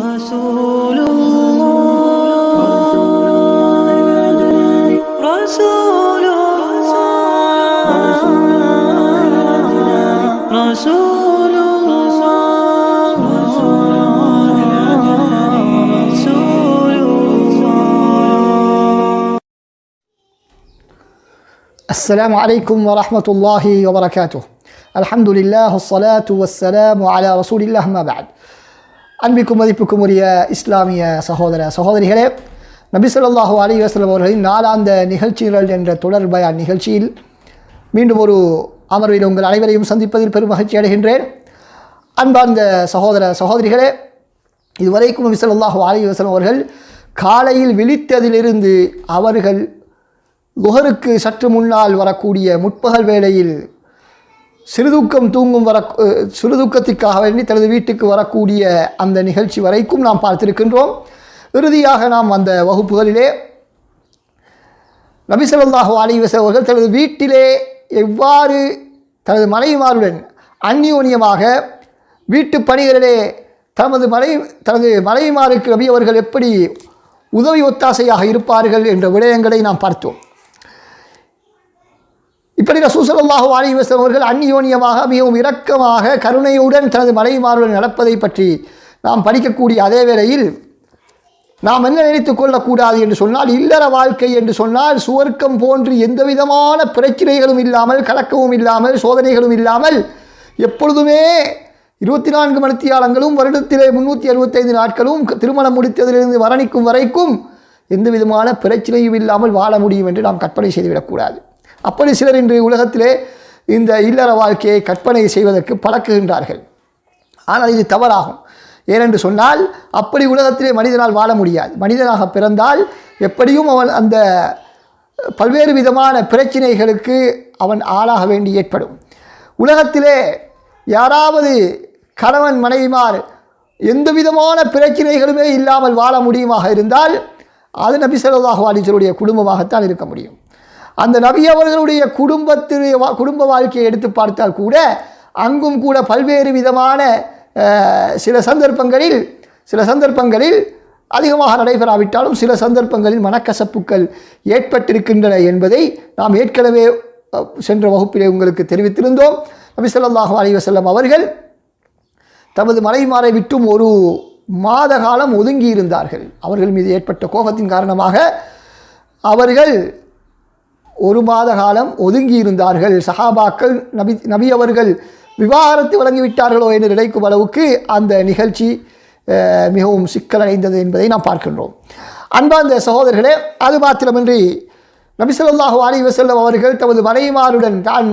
رسول الله رسول الله رسول الله السلام عليكم ورحمة الله وبركاته. الحمد لله والصلاة والسلام على رسول الله ما بعد. அன்பிக்கும் மதிப்புக்கும் உரிய இஸ்லாமிய சகோதர சகோதரிகளே நபிசல்லாஹு ஸல்லல்லாஹு அலைஹி அவர்களின் நாளாந்த நிகழ்ச்சிகள் என்ற தொடர் பயான் நிகழ்ச்சியில் மீண்டும் ஒரு அமர்வில் உங்கள் அனைவரையும் சந்திப்பதில் பெரும் மகிழ்ச்சி அடைகின்றேன். அன்பார்ந்த சகோதர சகோதரிகளே இதுவரைக்கும் நபிசல்லாஹு ஸல்லல்லாஹு அலைஹி அவர்கள் காலையில் விழித்ததிலிருந்து அவர்கள் லுஹருக்கு சற்று முன்னால் வரக்கூடிய முற்பகல் வேளையில் சிறுதூக்கம் தூங்கும் வர சிறுதூக்கத்திற்காக வேண்டி தனது வீட்டுக்கு வரக்கூடிய அந்த நிகழ்ச்சி வரைக்கும் நாம் பார்த்திருக்கின்றோம். இறுதியாக நாம் அந்த வகுப்புகளிலே நபி ஸல்லல்லாஹு அவர்கள் தனது வீட்டிலே எவ்வாறு தனது மனைவிமாருடன் அந்நியோனியமாக வீட்டு பணிகளிலே தமது மனை தனது மனைவிமாருக்கு நபி அவர்கள் எப்படி உதவி ஒத்தாசையாக இருப்பார்கள் என்ற விடயங்களை நாம் பார்த்தோம். இப்படி ரசூசல்லாஹு அலைஹி வஸல்லம் அவர்கள் அந்யோன்யமாக மிகவும் இரக்கமாக கருணையுடன் தனது மனைவிமாருடன் நடப்பதை பற்றி நாம் படிக்கக்கூடிய அதே வேளையில் நாம் என்ன நினைத்து கொள்ளக்கூடாது என்று சொன்னால் இல்லற வாழ்க்கை என்று சொன்னால் சுவர்க்கம் போன்று எந்த விதமான பிரச்சனைகளும் இல்லாமல் கலக்கமும் இல்லாமல் சோதனைகளும் இல்லாமல் எப்பொழுதுமே இருபத்தி நான்கு மணித்தியாலங்களும் வருடத்திலே முன்னூற்றி அறுபத்தைந்து நாட்களும் திருமணம் முடித்ததிலிருந்து வரணிக்கும் வரைக்கும் எந்த விதமான பிரச்சனையும் இல்லாமல் வாழ முடியும் என்று நாம் கற்பனை செய்துவிடக்கூடாது. அப்படி சிலர் இன்று உலகத்திலே இந்த இல்லற வாழ்க்கையை கற்பனை செய்வதற்கு பழக்குகின்றார்கள். ஆனால் இது தவறாகும். ஏனென்று சொன்னால் அப்படி உலகத்திலே மனிதனால் வாழ முடியாது. மனிதனாக பிறந்தால் எப்படியும் அவன் அந்த பல்வேறு விதமான பிரச்சினைகளுக்கு அவன் ஆளாக வேண்டி ஏற்படும். உலகத்திலே யாராவது கணவன் மனைவிமார் எந்த விதமான பிரச்சனைகளுமே இல்லாமல் வாழ முடியுமாக இருந்தால் அது நபி ஸல்லல்லாஹு குடும்பமாகத்தான் இருக்க முடியும். அந்த நபி அவர்களுடைய குடும்பத்தினுடைய வா- குடும்ப வாழ்க்கையை எடுத்து பார்த்தால் கூட அங்கும் கூட பல்வேறு விதமான சில சந்தர்ப்பங்களில் சில சந்தர்ப்பங்களில் அதிகமாக நடைபெறாவிட்டாலும் சில சந்தர்ப்பங்களில் மனக்கசப்புகள் ஏற்பட்டிருக்கின்றன என்பதை நாம் ஏற்கனவே சென்ற வகுப்பிலே உங்களுக்கு தெரிவித்திருந்தோம். நபி ஸல்லல்லாஹு அவர்கள் தமது மனைவிமாரை விட்டும் ஒரு மாத காலம் ஒதுங்கி இருந்தார்கள் அவர்கள் மீது ஏற்பட்ட கோபத்தின் காரணமாக அவர்கள் ஒரு மாத காலம் ஒதுங்கி இருந்தார்கள் சஹாபாக்கள் நபி நபி அவர்கள் விவாகரத்து வழங்கிவிட்டார்களோ என்று நினைக்கும் அளவுக்கு அந்த நிகழ்ச்சி மிகவும் சிக்கலடைந்தது என்பதை நாம் பார்க்கின்றோம். அன்பார்ந்த சகோதரர்களே அது மாத்திரமின்றி நபிசல்லாஹு அலி வசல்லம் அவர்கள் தமது மனைவிமாருடன் தான்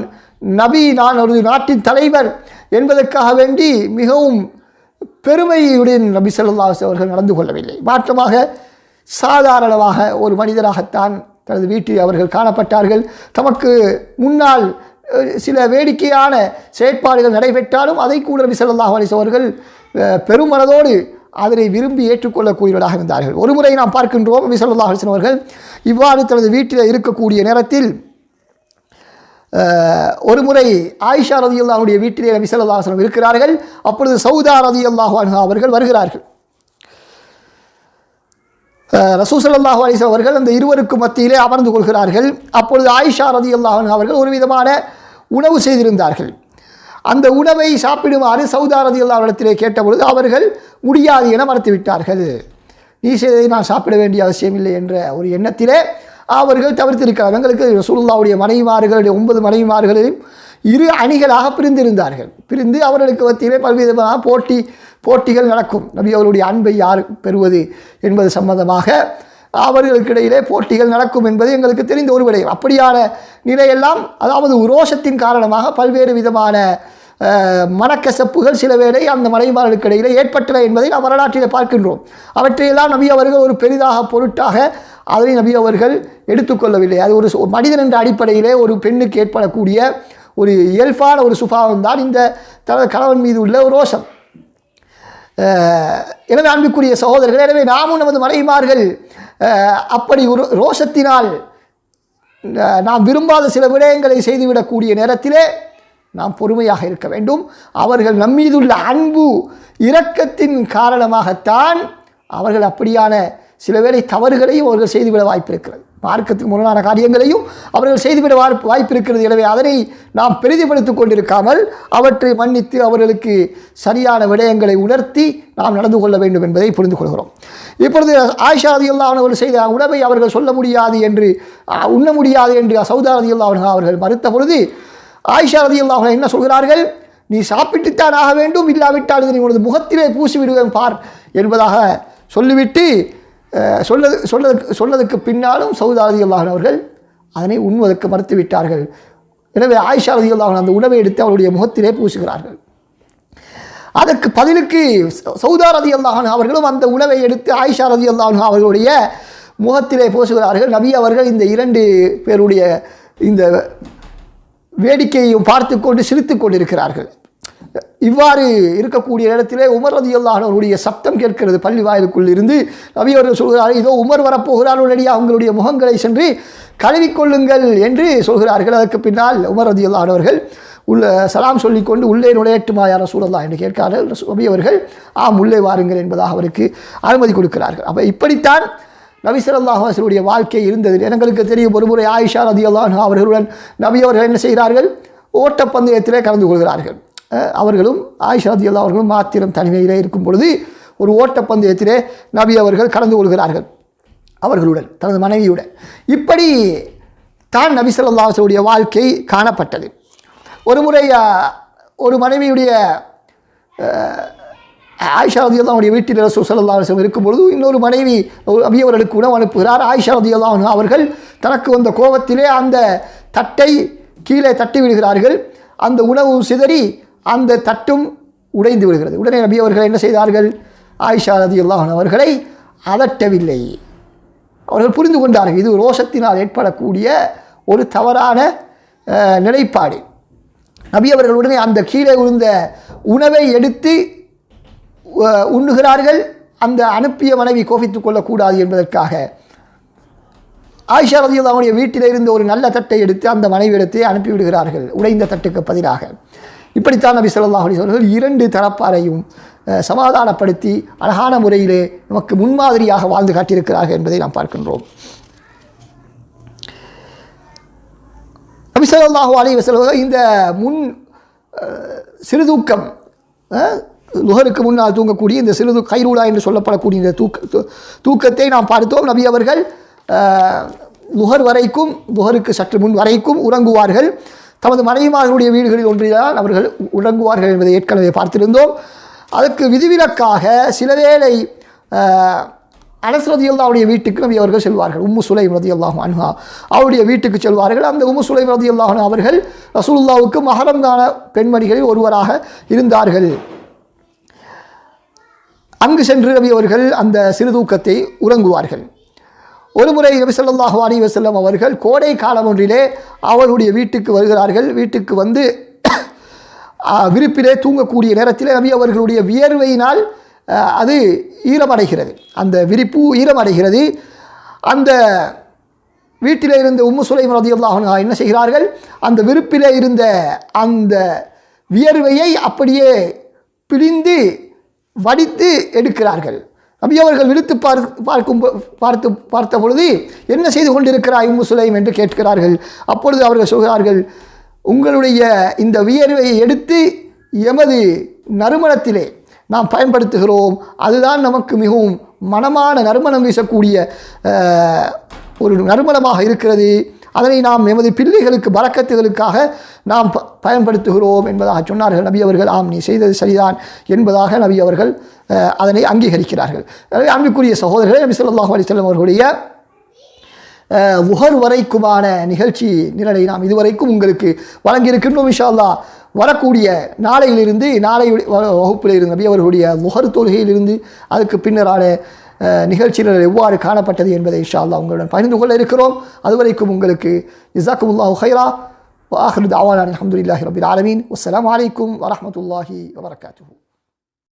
நபி நான் ஒரு நாட்டின் தலைவர் என்பதற்காக வேண்டி மிகவும் பெருமையுடன் நபி ஸல்லல்லாஹு அவர்கள் நடந்து கொள்ளவில்லை. மாற்றமாக சாதாரணமாக ஒரு மனிதராகத்தான் தனது வீட்டில் அவர்கள் காணப்பட்டார்கள். தமக்கு முன்னால் சில வேடிக்கையான செயற்பாடுகள் நடைபெற்றாலும் அதை கூட நபி சொல்லாஹ் அலிஸ் அவர்கள் பெருமனதோடு அதனை விரும்பி ஏற்றுக்கொள்ளக்கூடியவர்களாக இருந்தார்கள். ஒரு முறை நாம் பார்க்கின்றோம் நபி சொல்லாஹ் அலைஹி அவர்கள் இவ்வாறு தனது வீட்டில் இருக்கக்கூடிய நேரத்தில் ஒரு முறை ஆயிஷா ரதி அல்லாஹுடைய வீட்டிலே நபி ஸல்லல்லாஹு இருக்கிறார்கள். அப்பொழுது சௌதா ரதி அவர்கள் வருகிறார்கள். ரசூசல்லாஹு அலிஸ் அவர்கள் அந்த இருவருக்கு மத்தியிலே அமர்ந்து கொள்கிறார்கள். அப்பொழுது ஆயிஷா ரதி அல்லாஹன் அவர்கள் ஒரு விதமான உணவு செய்திருந்தார்கள். அந்த உணவை சாப்பிடுமாறு சவுதா ரதி அல்லாவிடத்திலே கேட்டபொழுது அவர்கள் முடியாது என மறுத்துவிட்டார்கள். நீ செய்ததை நான் சாப்பிட வேண்டிய அவசியமில்லை என்ற ஒரு எண்ணத்திலே அவர்கள் தவிர்த்திருக்கிறார் எங்களுக்கு ரசூலுல்லாவுடைய மனைவிமார்களுடைய ஒன்பது மனைவிமார்களையும் இரு அணிகளாக பிரிந்திருந்தார்கள். பிரிந்து அவர்களுக்கு மத்தியிலே பல்விதமான போட்டி போட்டிகள் நடக்கும். நபி அவருடைய அன்பை யார் பெறுவது என்பது சம்பந்தமாக அவர்களுக்கு இடையிலே போட்டிகள் நடக்கும் என்பது எங்களுக்கு தெரிந்த ஒரு விடயம். அப்படியான நிலையெல்லாம் அதாவது உரோஷத்தின் காரணமாக பல்வேறு விதமான மனக்கசப்புகள் சில வேளை அந்த மனைவிமார்களுக்கு இடையிலே ஏற்பட்டன என்பதை நாம் வரலாற்றில் பார்க்கின்றோம். அவற்றையெல்லாம் நபி அவர்கள் ஒரு பெரிதாக பொருட்டாக அதனை நபி அவர்கள் எடுத்துக்கொள்ளவில்லை. அது ஒரு மனிதன் என்ற அடிப்படையிலே ஒரு பெண்ணுக்கு ஏற்படக்கூடிய ஒரு இயல்பான ஒரு சுபாவம் தான் இந்த தனது கணவன் மீது உள்ள ஒரு ரோஷம். எனவே அன்புக்குரிய சகோதரர்கள் எனவே நாமும் நமது மனைவிமார்கள் அப்படி ஒரு ரோஷத்தினால் நாம் விரும்பாத சில விடயங்களை செய்துவிடக்கூடிய நேரத்திலே நாம் பொறுமையாக இருக்க வேண்டும். அவர்கள் நம்மீதுள்ள அன்பு இரக்கத்தின் காரணமாகத்தான் அவர்கள் அப்படியான சில வேளை தவறுகளையும் அவர்கள் செய்துவிட வாய்ப்பு இருக்கிறது மார்க்கத்துக்கு முரணான காரியங்களையும் அவர்கள் செய்துவிட வாய்ப்பு வாய்ப்பு இருக்கிறது எனவே அதனை நாம் பெரிதிப்படுத்திக் கொண்டிருக்காமல் அவற்றை மன்னித்து அவர்களுக்கு சரியான விடயங்களை உணர்த்தி நாம் நடந்து கொள்ள வேண்டும் என்பதை புரிந்து கொள்கிறோம். இப்பொழுது ஆயிஷா அவர்கள் செய்த உணவை அவர்கள் சொல்ல முடியாது என்று உண்ண முடியாது என்று சௌதா அவர்கள் அவர்கள் மறுத்த பொழுது ஆயிஷா ரதியுல்லா அவர்கள் என்ன சொல்கிறார்கள்? நீ சாப்பிட்டுத்தான் ஆக வேண்டும் இல்லாவிட்டால் நீ உனது முகத்திலே பூசி விடுவேன் பார் என்பதாக சொல்லிவிட்டு சொல்லது சொல்லதுக்கு சொன்னதுக்கு பின்னாலும் சௌதா ரதியுல்லாஹன் அவர்கள் அதனை உண்வதற்கு மறுத்து விட்டார்கள் எனவே ஆயிஷா ரதியுல்லாஹன் அந்த உணவை எடுத்து அவருடைய முகத்திலே பூசுகிறார்கள். அதற்கு பதிலுக்கு சவுதா ரதி அல்லாஹன் அவர்களும் அந்த உணவை எடுத்து ஆயிஷா ரதி அல்லாஹன் அவர்களுடைய முகத்திலே பூசுகிறார்கள். நபி அவர்கள் இந்த இரண்டு பேருடைய இந்த வேடிக்கையையும் பார்த்து கொண்டு சிரித்து கொண்டிருக்கிறார்கள். இவ்வாறு இருக்கக்கூடிய இடத்திலே உமர் ரதி அவருடைய சப்தம் கேட்கிறது பள்ளி வாயிலுக்குள் இருந்து. ரவி அவர்கள் சொல்கிறார் இதோ உமர் வரப்போகிறார் உடனடியாக அவங்களுடைய முகங்களை சென்று கழுவிக்கொள்ளுங்கள் என்று சொல்கிறார்கள். அதற்கு பின்னால் உமர் ரதி அவர்கள் உள்ள சலாம் சொல்லிக்கொண்டு உள்ளே நுழையட்டுமா யார சூழல்லா என்று கேட்கிறார்கள். ரவி அவர்கள் ஆம் உள்ளே வாருங்கள் என்பதாக அவருக்கு அனுமதி கொடுக்கிறார்கள். அப்போ இப்படித்தான் நபி ஸல்லல்லாஹு அலைஹி வாழ்க்கை இருந்தது. எங்களுக்கு தெரியும் ஒருமுறை ஆயிஷா ரதியல்லாஹு அவர்களுடன் நபி அவர்கள் என்ன செய்கிறார்கள்? ஓட்டப்பந்தயத்திலே கலந்து கொள்கிறார்கள். அவர்களும் ஆயிஷாதியல்லா அவர்களும் மாத்திரம் தனிமையிலே இருக்கும் பொழுது ஒரு ஓட்டப்பந்தயத்திலே நபி அவர்கள் கலந்து கொள்கிறார்கள் அவர்களுடன் தனது மனைவியுடன். இப்படி தான் நபி ஸல்லல்லாஹு வாழ்க்கை காணப்பட்டது. ஒரு முறை ஒரு மனைவியுடைய ஆயிஷா ரதியல்லாவுடைய வீட்டில் ரசூல் ஸல்லல்லாஹு இருக்கும்பொழுது இன்னொரு மனைவி அபியவர்களுக்கு உணவு அனுப்புகிறார். ஆயிஷா ரதியல்லாஹு அவர்கள் தனக்கு வந்த கோபத்திலே அந்த தட்டை கீழே தட்டி விடுகிறார்கள் அந்த உணவு சிதறி அந்த தட்டும் உடைந்து விடுகிறது. உடனே நபி அவர்கள் என்ன செய்தார்கள்? ஆயிஷா அல்லாஹன் அவர்களை அதட்டவில்லை. அவர்கள் புரிந்து கொண்டார்கள். இது ரோஷத்தினால் ஏற்படக்கூடிய ஒரு தவறான நிலைப்பாடு. நபி அவர்கள் உடனே அந்த கீழே விழுந்த உணவை எடுத்து உண்ணுகிறார்கள். அந்த அனுப்பிய மனைவி கோபித்துக் கொள்ளக்கூடாது என்பதற்காக. ஆயிஷா ரதியுல்லாவுடைய வீட்டில் இருந்த ஒரு நல்ல தட்டை எடுத்து அந்த மனைவியிடத்தை அனுப்பிவிடுகிறார்கள். உடைந்த தட்டுக்கு பதிலாக. இப்படித்தான் நபி சொல்லா அலி அவர்கள் இரண்டு தரப்பாரையும் சமாதானப்படுத்தி அழகான முறையிலே நமக்கு முன்மாதிரியாக வாழ்ந்து காட்டியிருக்கிறார்கள் என்பதை நாம் பார்க்கின்றோம். நபி ஸல்லல்லாஹு அலைஹி இந்த முன் சிறு சிறுதூக்கம் லுகருக்கு முன்னால் தூங்கக்கூடிய இந்த சிறுது கைரூடா என்று சொல்லப்படக்கூடிய இந்த தூக்க தூக்கத்தை நாம் பார்த்தோம். நபி அவர்கள் லுகர் வரைக்கும் லுகருக்கு சற்று முன் வரைக்கும் உறங்குவார்கள். தமது மனைவிமார்களுடைய வீடுகளில் ஒன்றிதான் அவர்கள் உறங்குவார்கள் என்பதை ஏற்கனவே பார்த்திருந்தோம். அதற்கு விதிவிலக்காக சில வேளை அஹ், அனஸ் ரதியுல்லாவுடைய வீட்டுக்கு நபி அவர்கள் செல்வார்கள். உம்மு சுலைம் ரதியுல்லாஹு அன்ஹா அவருடைய வீட்டுக்கு செல்வார்கள். அந்த உம்மு சுலைம் அல்லாஹன் அவர்கள் ரசூலுல்லாவுக்கு காண பெண்மணிகளில் ஒருவராக இருந்தார்கள். அங்கு சென்று நபி அவர்கள் அந்த சிறுதூக்கத்தை உறங்குவார்கள். ஒருமுறை முறை ஸல்லல்லாஹு அலைஹி வஸல்லம் அவர்கள் கோடை காலம் ஒன்றிலே அவருடைய வீட்டுக்கு வருகிறார்கள். வீட்டுக்கு வந்து விருப்பிலே தூங்கக்கூடிய நேரத்தில் நபி அவர்களுடைய வியர்வையினால் அது ஈரமடைகிறது. அந்த விரிப்பு ஈரமடைகிறது. அந்த வீட்டிலே இருந்த உம்மு சுலைம் ரதியுல்லாஹு என்ன செய்கிறார்கள்? அந்த விருப்பிலே இருந்த அந்த வியர்வையை அப்படியே பிழிந்து வடித்து எடுக்கிறார்கள். நபி அவர்கள் விழுத்து பார் பார்க்கும் பார்த்து பார்த்த பொழுது என்ன செய்து கொண்டிருக்கிறாய் முசுலைம் என்று கேட்கிறார்கள். அப்பொழுது அவர்கள் சொல்கிறார்கள் உங்களுடைய இந்த வியர்வையை எடுத்து எமது நறுமணத்திலே நாம் பயன்படுத்துகிறோம். அதுதான் நமக்கு மிகவும் மனமான நறுமணம் வீசக்கூடிய ஒரு நறுமணமாக இருக்கிறது. அதனை நாம் எமது பிள்ளைகளுக்கு பறக்கத்துகளுக்காக நாம் ப- பயன்படுத்துகிறோம் என்பதாக சொன்னார்கள். நபி அவர்கள் ஆம் நீ செய்தது சரிதான் என்பதாக நபி அவர்கள் அதனை அங்கீகரிக்கிறார்கள். எனவே அன்புக்குரிய சகோதரர்களே நபி சொல்லாஹ் அலிசல்லம் அவர்களுடைய உகர் வரைக்குமான நிகழ்ச்சி நிரலை நாம் இதுவரைக்கும் உங்களுக்கு வழங்கியிருக்கின்றோம் இன்ஷா வரக்கூடிய நாளையிலிருந்து நாளை வகுப்பில் இருந்து நபி அவர்களுடைய முகர் தொழுகையிலிருந்து அதுக்கு பின்னரான நிகழ்ச்சியில் எவ்வாறு காணப்பட்டது என்பதை இன்ஷா அல்லா உங்களுடன் பகிர்ந்து கொள்ள இருக்கிறோம் அதுவரைக்கும் உங்களுக்கு ஜிசாக்குமுல்லாஹு ஹைரா வாஹருத் அவாலான் அஹமதுல்லாஹி ரபில் ஆலமீன் அஸ்லாம் வலைக்கும் வரமத்துல்லாஹி வரகாத்து